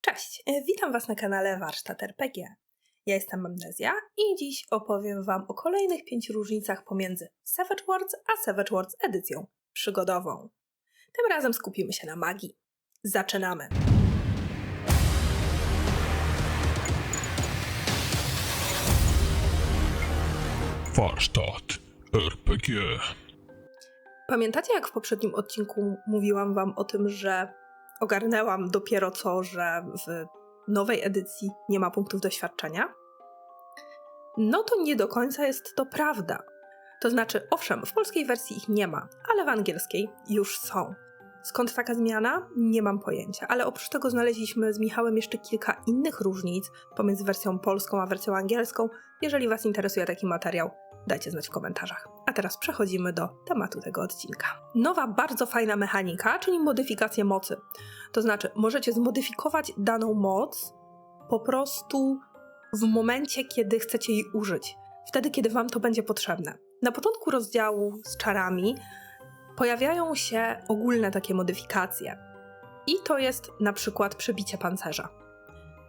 Cześć, e, witam Was na kanale Warsztat RPG. Ja jestem Amnezja i dziś opowiem Wam o kolejnych pięciu różnicach pomiędzy Savage Worlds a Savage Worlds edycją przygodową. Tym razem skupimy się na magii. Zaczynamy! Warsztat RPG. Pamiętacie, jak w poprzednim odcinku mówiłam Wam o tym, że ogarnęłam dopiero co, że w nowej edycji nie ma punktów doświadczenia? No to nie do końca jest to prawda. To znaczy, owszem, w polskiej wersji ich nie ma, ale w angielskiej już są. Skąd taka zmiana? Nie mam pojęcia, ale oprócz tego znaleźliśmy z Michałem jeszcze kilka innych różnic pomiędzy wersją polską a wersją angielską. Jeżeli Was interesuje taki materiał, dajcie znać w komentarzach. A teraz przechodzimy do tematu tego odcinka. Nowa, bardzo fajna mechanika, czyli modyfikacje mocy. To znaczy, możecie zmodyfikować daną moc po prostu w momencie, kiedy chcecie jej użyć. Wtedy, kiedy Wam to będzie potrzebne. Na początku rozdziału z czarami pojawiają się ogólne takie modyfikacje. I to jest na przykład przebicie pancerza.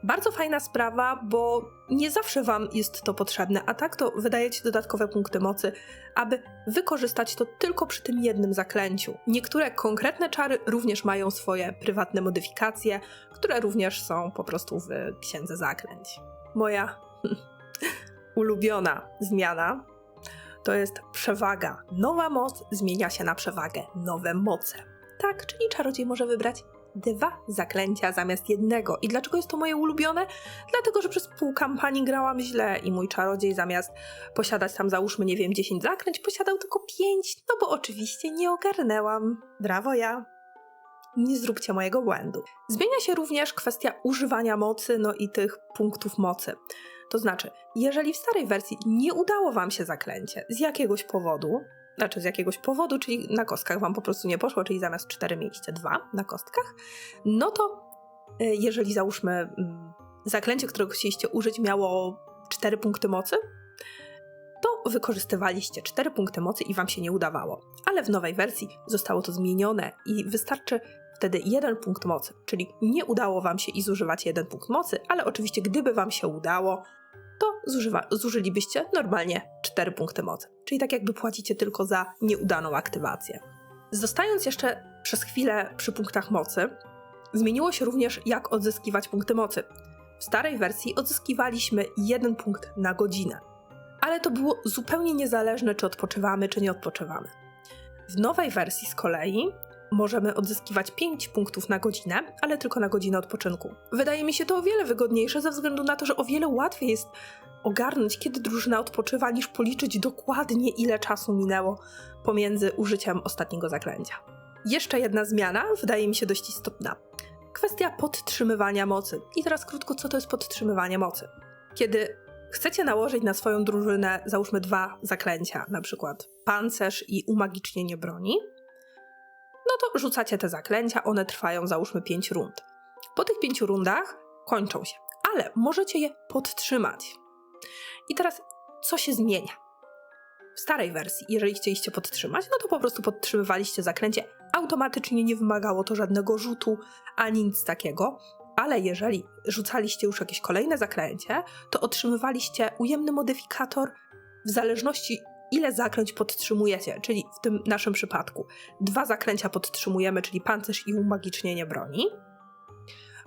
Bardzo fajna sprawa, bo nie zawsze Wam jest to potrzebne, a tak to wydajecie dodatkowe punkty mocy, aby wykorzystać to tylko przy tym jednym zaklęciu. Niektóre konkretne czary również mają swoje prywatne modyfikacje, które również są po prostu w księdze zaklęć. Moja ulubiona zmiana to jest przewaga. Nowa moc zmienia się na przewagę, nowe moce. Tak, czyli czarodziej może wybrać dwa zaklęcia zamiast jednego. I dlaczego jest to moje ulubione? Dlatego, że przez pół kampanii grałam źle i mój czarodziej zamiast posiadać tam załóżmy, nie wiem, 10 zaklęć, posiadał tylko 5, no bo oczywiście nie ogarnęłam. Brawo ja! Nie zróbcie mojego błędu. Zmienia się również kwestia używania mocy, no i tych punktów mocy. To znaczy, jeżeli w starej wersji nie udało Wam się zaklęcie z jakiegoś powodu, znaczy z jakiegoś powodu, czyli na kostkach Wam po prostu nie poszło, czyli zamiast 4 mieliście 2 na kostkach, no to y, jeżeli załóżmy mm, zaklęcie, którego chcieliście użyć miało 4 punkty mocy, to wykorzystywaliście 4 punkty mocy i Wam się nie udawało. Ale w nowej wersji zostało to zmienione i wystarczy wtedy jeden punkt mocy, czyli nie udało Wam się i zużywacie jeden punkt mocy, ale oczywiście gdyby Wam się udało, to zużywa, zużylibyście normalnie 4 punkty mocy. Czyli tak jakby płacicie tylko za nieudaną aktywację. Zostając jeszcze przez chwilę przy punktach mocy, zmieniło się również jak odzyskiwać punkty mocy. W starej wersji odzyskiwaliśmy jeden punkt na godzinę, ale to było zupełnie niezależne, czy odpoczywamy, czy nie odpoczywamy. W nowej wersji z kolei możemy odzyskiwać 5 punktów na godzinę, ale tylko na godzinę odpoczynku. Wydaje mi się to o wiele wygodniejsze ze względu na to, że o wiele łatwiej jest ogarnąć, kiedy drużyna odpoczywa, niż policzyć dokładnie, ile czasu minęło pomiędzy użyciem ostatniego zaklęcia. Jeszcze jedna zmiana wydaje mi się dość istotna. Kwestia podtrzymywania mocy. I teraz krótko, co to jest podtrzymywanie mocy? Kiedy chcecie nałożyć na swoją drużynę, załóżmy dwa zaklęcia, na przykład pancerz i umagicznienie broni, to rzucacie te zaklęcia, one trwają załóżmy 5 rund. Po tych 5 rundach kończą się, ale możecie je podtrzymać. I teraz co się zmienia? W starej wersji, jeżeli chcieliście podtrzymać, no to po prostu podtrzymywaliście zaklęcie, automatycznie nie wymagało to żadnego rzutu ani nic takiego, ale jeżeli rzucaliście już jakieś kolejne zaklęcie, to otrzymywaliście ujemny modyfikator w zależności ile zaklęć podtrzymujecie, czyli w tym naszym przypadku dwa zaklęcia podtrzymujemy, czyli pancerz i umagicznienie broni.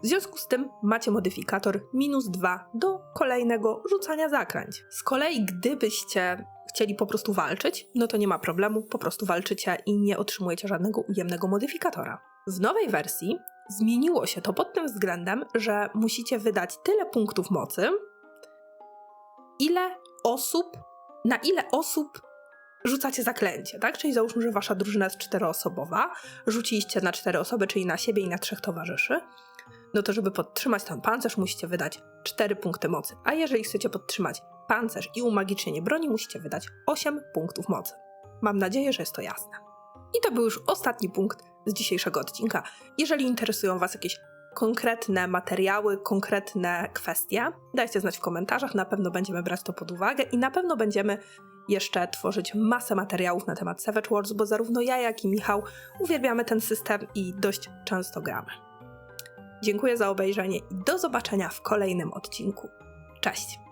W związku z tym macie modyfikator minus 2 do kolejnego rzucania zaklęć. Z kolei, gdybyście chcieli po prostu walczyć, no to nie ma problemu, po prostu walczycie i nie otrzymujecie żadnego ujemnego modyfikatora. W nowej wersji zmieniło się to pod tym względem, że musicie wydać tyle punktów mocy, ile osób na ile osób rzucacie zaklęcie, tak? Czyli załóżmy, że wasza drużyna jest czteroosobowa, rzuciliście na cztery osoby, czyli na siebie i na trzech towarzyszy, no to żeby podtrzymać ten pancerz, musicie wydać 4 punkty mocy. A jeżeli chcecie podtrzymać pancerz i umagicznienie broni, musicie wydać 8 punktów mocy. Mam nadzieję, że jest to jasne. I to był już ostatni punkt z dzisiejszego odcinka. Jeżeli interesują Was jakieś konkretne materiały, konkretne kwestie, dajcie znać w komentarzach, na pewno będziemy brać to pod uwagę i na pewno będziemy jeszcze tworzyć masę materiałów na temat Savage Wars, bo zarówno ja, jak i Michał uwielbiamy ten system i dość często gramy. Dziękuję za obejrzenie i do zobaczenia w kolejnym odcinku. Cześć!